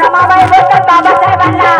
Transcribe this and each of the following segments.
रमाबाई बोलतात बाबासाहेबांना.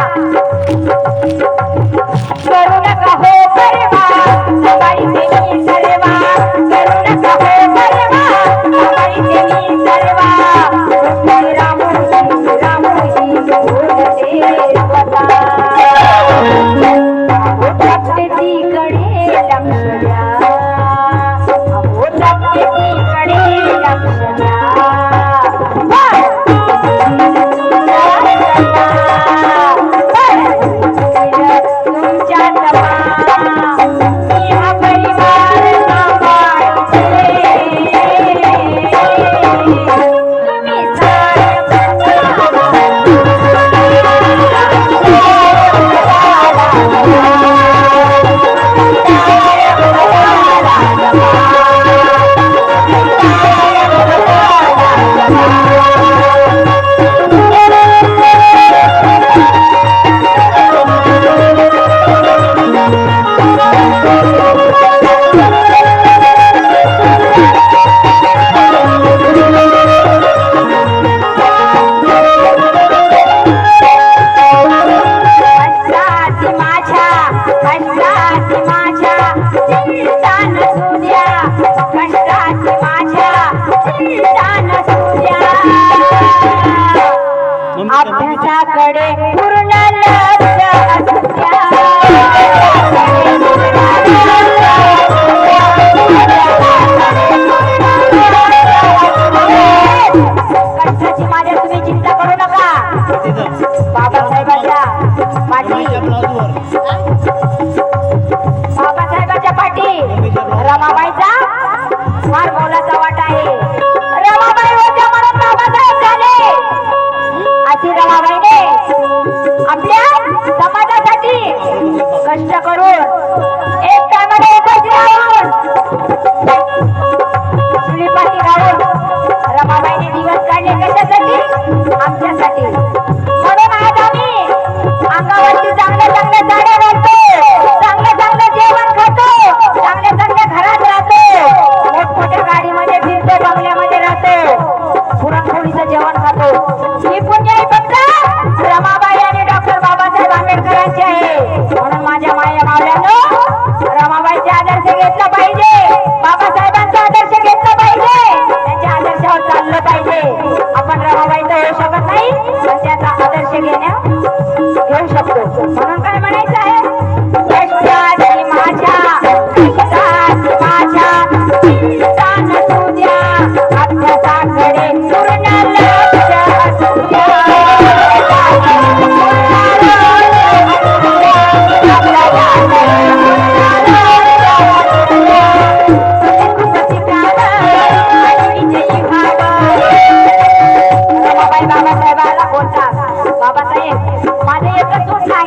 马爷爷，祝你。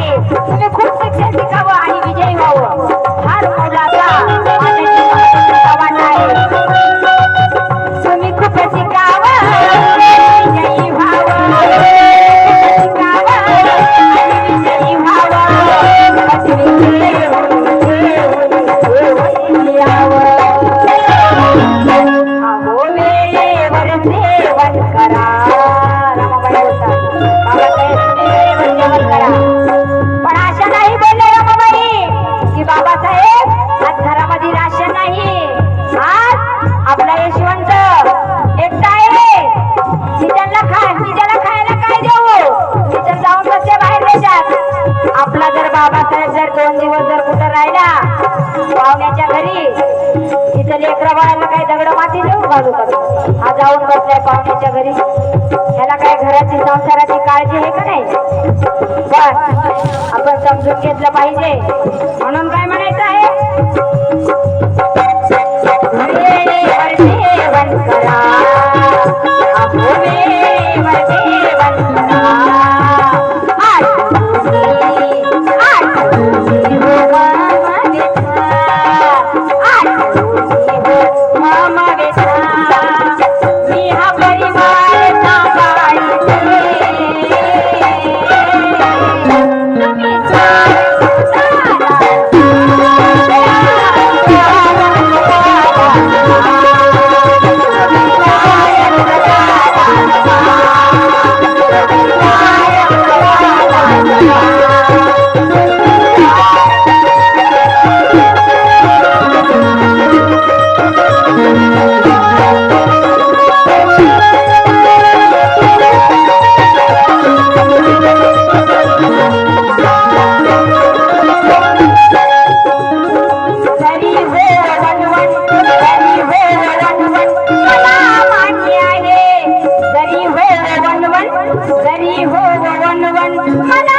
नवऱ्यावर राहिला. पाहुण्याच्या घरी. तिथं लेकरा बाळाला काही दगड माती देऊ? घालू करू हा जाऊन बसलाय पाहुण्याच्या घरी. ह्याला काय घराची संसाराची काळजी आहे का नाही? पण आपण समजून घेतलं पाहिजे. म्हणून काय म्हणायचं आहे? ভালো